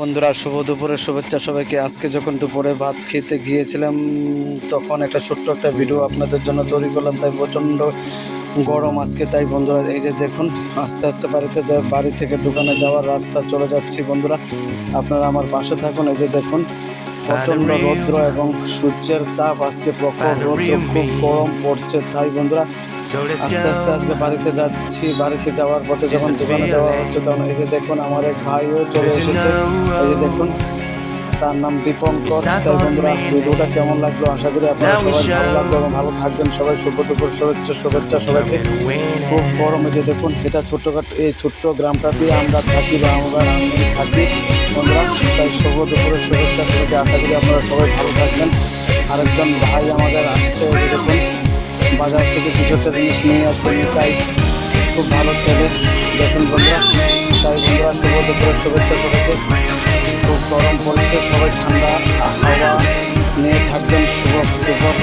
বন্ধুরা শুভ দুপুরের শুভেচ্ছা সবাইকে। আজকে যখন দুপুরে ভাত খেতে গিয়েছিলাম তখন একটা ছোট্ট একটা ভিডিও আপনাদের জন্য তৈরি করলাম তাই প্রচণ্ড গরম আজকে। তাই বন্ধুরা এই যে দেখুন আস্তে আস্তে বাড়িতে যা- বাড়ি থেকে দোকানে যাওয়ার রাস্তা চলে যাচ্ছি বন্ধুরা। আপনারা আমার পাশে থাকুন এই যে দেখুন প্রচণ্ড রৌদ্র এবং সূর্যের তাপ আজকে প্রখর রৌদ্র খুব গরম পড়ছে। তাই বন্ধুরা আস্তে আস্তে আজকে বাড়িতে যাচ্ছি বাড়িতে যাওয়ার পথে যখন দোকানে যাওয়া হচ্ছে তখন এই যে দেখুন আমার এক ভাইও চলে এসেছে। এই যে দেখুন তার নাম দীপঙ্কর। তাই বন্ধুরা ভিডিওটা কেমন লাগল? আশা করি আপনারা সবাই ভালো লাগল এবং ভালো থাকবেন। সবাই শুভ দুপুর শুভেচ্ছা শুভেচ্ছা সবাইকে। খুব গরম যে দেখুন এটা ছোট্টখাটো এই ছোট্ট গ্রামটা দিয়ে আমরা থাকি বা আমরা আমি থাকি। বন্ধুরা তাই শুভ দুপুরের শুভেচ্ছা সবাইকে। আশা করি আপনারা সবাই ভালো থাকবেন। আরেকজন ভাই আমাদের আসছে দেখুন। বাজার থেকে কিছু একটা জিনিস নিয়ে আছে তাই খুব ভালো ছেলে। দেখুন বন্ধুরা, তাই বন্ধুরা শুভ দুপুরের শুভেচ্ছা সবাইকে। খুব গরম পড়ছে, সবাই ঠান্ডা, হাওয়া নিয়ে থাকবেন, শুভ দুপুর।